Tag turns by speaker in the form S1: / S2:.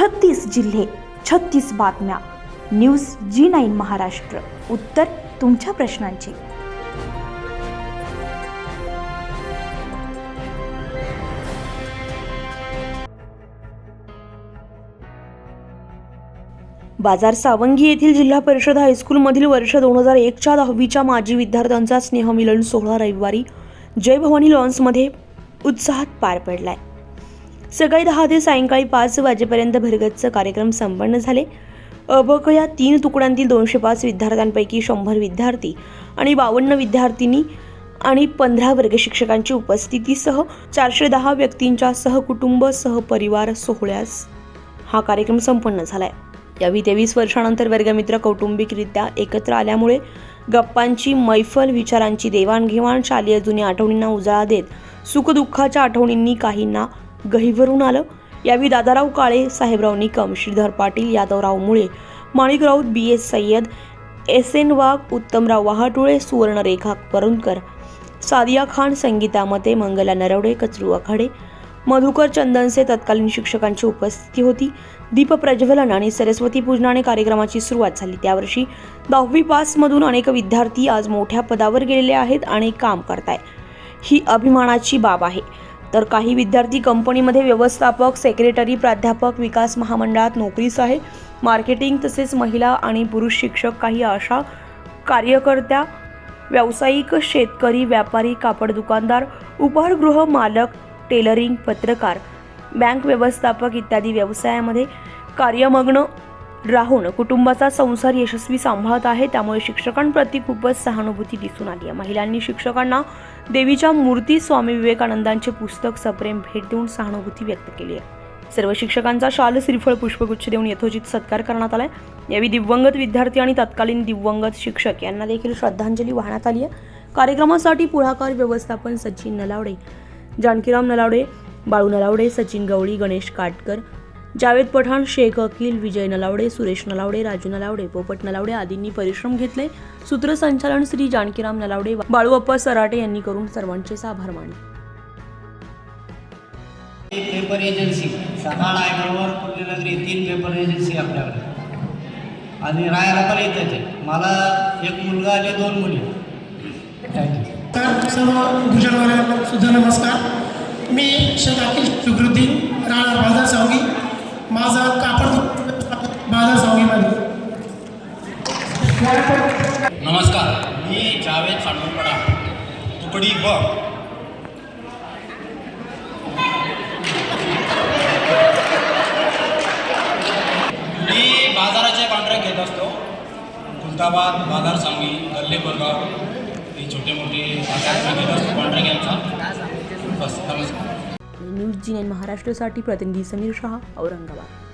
S1: छत्तीस जिल्हे छत्तीस बातम्या. न्यूज जी नाईन महाराष्ट्र. उत्तर तुमच्या प्रश्नांची. बाजार सावंगी येथील जिल्हा परिषद हायस्कूलमधील वर्ष दोन हजार एकच्या दहावीच्या माजी विद्यार्थ्यांचा स्नेहमिलन सोहळा रविवारी जय भवानी लॉन्समध्ये उत्साहात पार पडलाय. सकाळी दहा ते सायंकाळी पाच वाजेपर्यंत भरगतचं कार्यक्रम संपन्न झाले. अबक या तीन तुकड्यांतील दोनशे पाच विद्यार्थ्यांपैकी शंभर विद्यार्थी आणि बावन्न विद्यार्थिनी आणि पंधरा वर्ग शिक्षकांची उपस्थितीसह चारशे दहा व्यक्तींच्या सहकुटुंब सहपरिवार सोहळ्यास हा कार्यक्रम संपन्न झालाय. यावेळी तेवीस वर्षानंतर वर्गमित्र कौटुंबिकरित्या एकत्र आल्यामुळे गप्पांची मैफल विचारांची देवाणघेवाण शालेय जुन्या आठवणींना उजाळा देत सुखदुःखाच्या आठवणींनी काहींना गहिवरून आलं. यावेळी दादाराव काळे Sahebrao Nikam Shridhar Patil Yadavrao Mule Manik Raut B. S. Sayyad S. N. Wagh Uttamrao Wahatule Suvarnarekha Parunkar Sadia Khan Sangita Mate Mangala Narwade Kachru आखाडे मधुकर चंदनसे तत्कालीन शिक्षकांची उपस्थिती होती. दीप प्रज्वलन आणि सरस्वती पूजनाने कार्यक्रमाची सुरुवात झाली. त्यावर्षी दहावी पासमधून अनेक विद्यार्थी आज मोठ्या पदावर गेलेले आहेत आणि काम करताय ही अभिमानाची बाब आहे. तर काही विद्यार्थी कंपनीमध्ये व्यवस्थापक सेक्रेटरी प्राध्यापक विकास महामंडळात नोकरीस आहे. मार्केटिंग तसेच महिला आणि पुरुष शिक्षक काही अशा कार्यकर्त्या व्यावसायिक शेतकरी व्यापारी कापड दुकानदार उपहारगृह मालक टेलरिंग पत्रकार बँक व्यवस्थापक इत्यादी व्यवसायामध्ये कार्यमग्न राहून कुटुंबाचा संसार यशस्वी सांभाळत आहे. त्यामुळे शिक्षकांप्रती खूपच सहानुभूती दिसून आली. आहे महिलांनी शिक्षकांना देवीच्या मूर्ती स्वामी विवेकानंदांचे पुस्तक सप्रेम भेट देऊन सहानुभूती व्यक्त केली आहे. सर्व शिक्षकांचा शाल श्रीफळ पुष्पगुच्छ देऊन यथोचित सत्कार करण्यात आलाय. यावेळी दिव्यंगत विद्यार्थी आणि तत्कालीन दिव्यंगत शिक्षक यांना देखील श्रद्धांजली वाहण्यात आली आहे. कार्यक्रमासाठी पुढाकार व्यवस्थापन सचिन नलावडे जानकीराम नलावडे बाळू नलावडे सचिन गवळी गणेश काटकर जावेद पठाण शेख अकील विजय नलावडे सुरेश नलावडे राजू नलावडे पोपट नलावडे आदींनी परिश्रम घेतले. सूत्रसंचालन श्री जानकीराम नलावडे बाळू अप्पा सराटे यांनी करून सर्वांचेच आभार मानले.
S2: पेपर एजन्सी सकाळ आयगडवर पुण्यनगरी तीन पेपर एजन्सी आपल्याकडे. आणि राहायला पण येतं ते. मला एक मुलगा आणि दोन मुली. थँक्यू
S3: तर सर्व भूषणवाल्यांना सुद्धा नमस्कार. मी शेख अखिल शुक्रुद्दीन राणा बाजार सावगी. माझं कापड माझा स्वामी
S4: नमस्कार मी जावेद साडवणपडा तुकडी ब. मी बाजाराचे कॉन्ट्रॅक्ट घेत असतो. खुलताबाद बाजार सांगली गल्ले कोरगाव हे छोटे मोठे बाजार घेत असतो कॉन्ट्रॅक्ट यांचा बस नमस्कार.
S1: न्यूज जी नाईन महाराष्ट्रासाठी प्रतिनिधी समीर शहा औरंगाबाद.